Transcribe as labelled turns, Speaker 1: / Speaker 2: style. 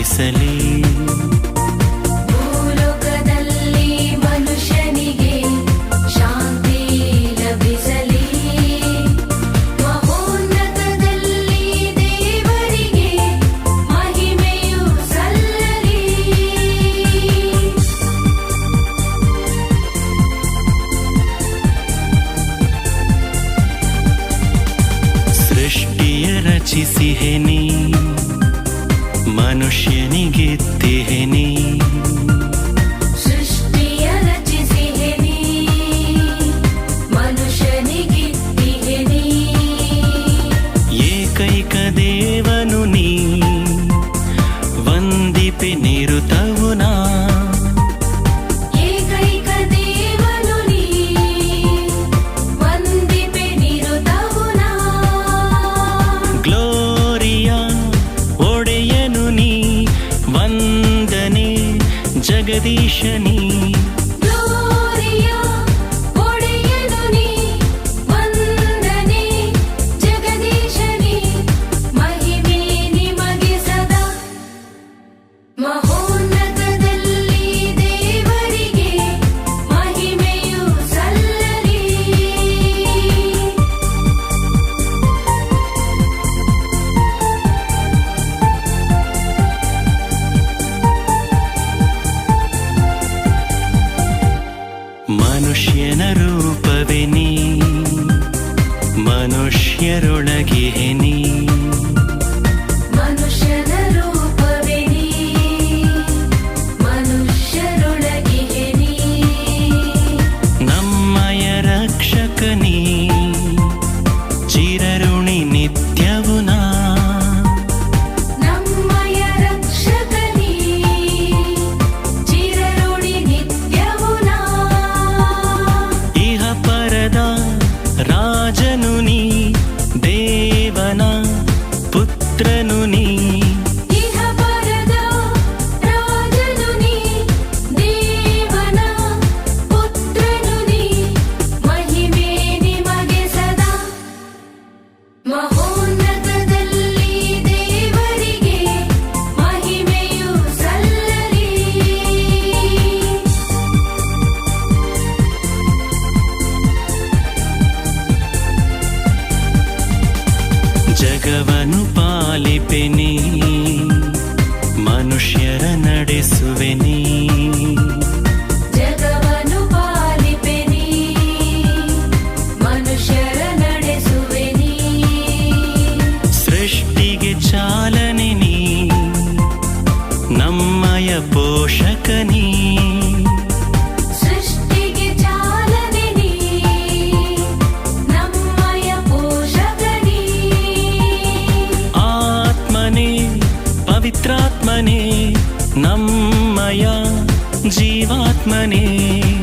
Speaker 1: ವಹಿಸಲಿ
Speaker 2: ಭೂಲೋಕದಲ್ಲಿ ಮನುಷ್ಯನಿಗೆ ಶಾಂತಿ ಲಭಿಸಲಿ ಮಹೋನ್ನತದಲ್ಲಿ ದೇವರಿಗೆ ಮಹಿಮೆಯು ಸಲ್ಲಲಿ
Speaker 1: ಸೃಷ್ಟಿಯ ರಚಿಸಿಹೆ జగదీశని పుత్రను నీ పోషకని
Speaker 2: ఆత్మనే
Speaker 1: పవిత్రాత్మనే నమ్మయ జీవాత్మనే